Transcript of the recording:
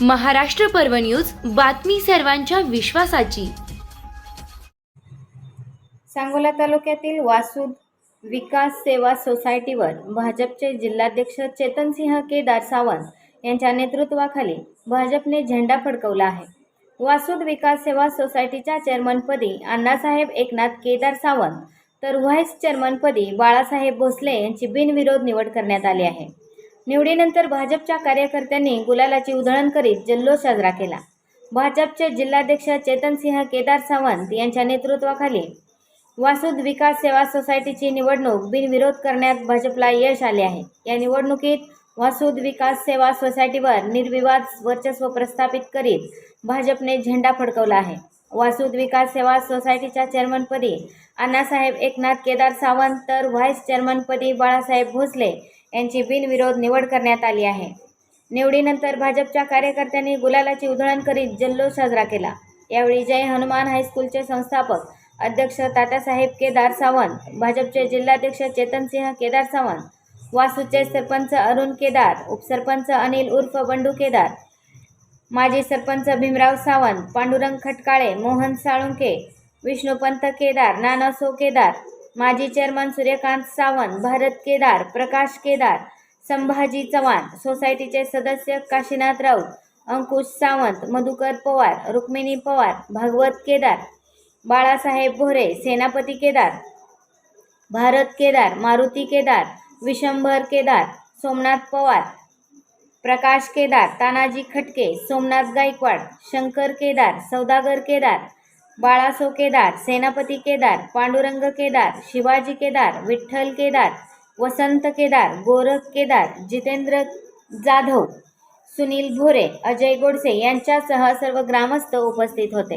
महाराष्ट्र पर्व न्यूज बातमी सर्वांच्या विश्वासाची. सांगोला तालुक्यातील वासूद विकास सेवा सोसायटीवर भाजपचे जिल्हाध्यक्ष चेतनसिंह केदार सावंत यांच्या नेतृत्वाखाली भाजपने झेंडा फडकवला आहे. वासूद विकास सेवा सोसायटीच्या चेअरमनपदी अण्णासाहेब एकनाथ केदार सावंत तर व्हाईस चेअरमनपदी बाळासाहेब भोसले यांची बिनविरोध निवड करण्यात आली आहे. निवडीनंतर भाजपच्या कार्यकर्त्यांनी गुलालाची उधळण करीत जल्लोष साजरा केला. भाजपचे जिल्हाध्यक्ष चेतनसिंह केदार सावंत यांच्या नेतृत्वाखाली वासुद विकास सेवा सोसायटीची निवडणूक बिनविरोध करण्यात भाजपला यश आले आहे. या निवडणुकीत वासुद विकास सेवा सोसायटीवर निर्विवाद वर्चस्व प्रस्थापित करीत भाजपने झेंडा फडकवला आहे. वासुद विकास सेवा सोसायटीच्या चेअरमनपदी अण्णासाहेब एकनाथ केदार सावंत तर व्हाईस चेअरमनपदी बाळासाहेब भोसले यांची बिनविरोध निवड करण्यात आली आहे. निवडीनंतर भाजपच्या कार्यकर्त्यांनी गुलालाची उधळण करीत जल्लोष साजरा केला. यावेळी जय हनुमान हायस्कूलचे संस्थापक अध्यक्ष तात्यासाहेब केदार सावंत भाजपचे जिल्हाध्यक्ष चेतनसिंह केदार सावंत वासूचे सरपंच अरुण केदार उपसरपंच अनिल उर्फ बंडू केदार माजी सरपंच भीमराव सावंत पांडुरंग खटकाळे मोहन साळुंके विष्णुपंत केदार नानासो केदार माजी चेअरमन सूर्यकांत सावंत भारत केदार प्रकाश केदार संभाजी चव्हाण सोसायटीचे सदस्य काशीनाथ राऊत अंकुश सावंत मधुकर पवार रुक्मिणी पवार भागवत केदार बाळासाहेब भोरे सेनापती केदार भारत केदार मारुती केदार विशंभर केदार सोमनाथ पवार प्रकाश केदार तानाजी खटके सोमनाथ गायकवाड शंकर केदार सौदागर केदार बाळासो केदार सेनापती केदार पांडुरंग केदार शिवाजी केदार विठ्ठल केदार वसंत केदार गोरख केदार जितेंद्र जाधव सुनील भोरे अजय गोडसे यांच्यासह सर्व ग्रामस्थ उपस्थित होते.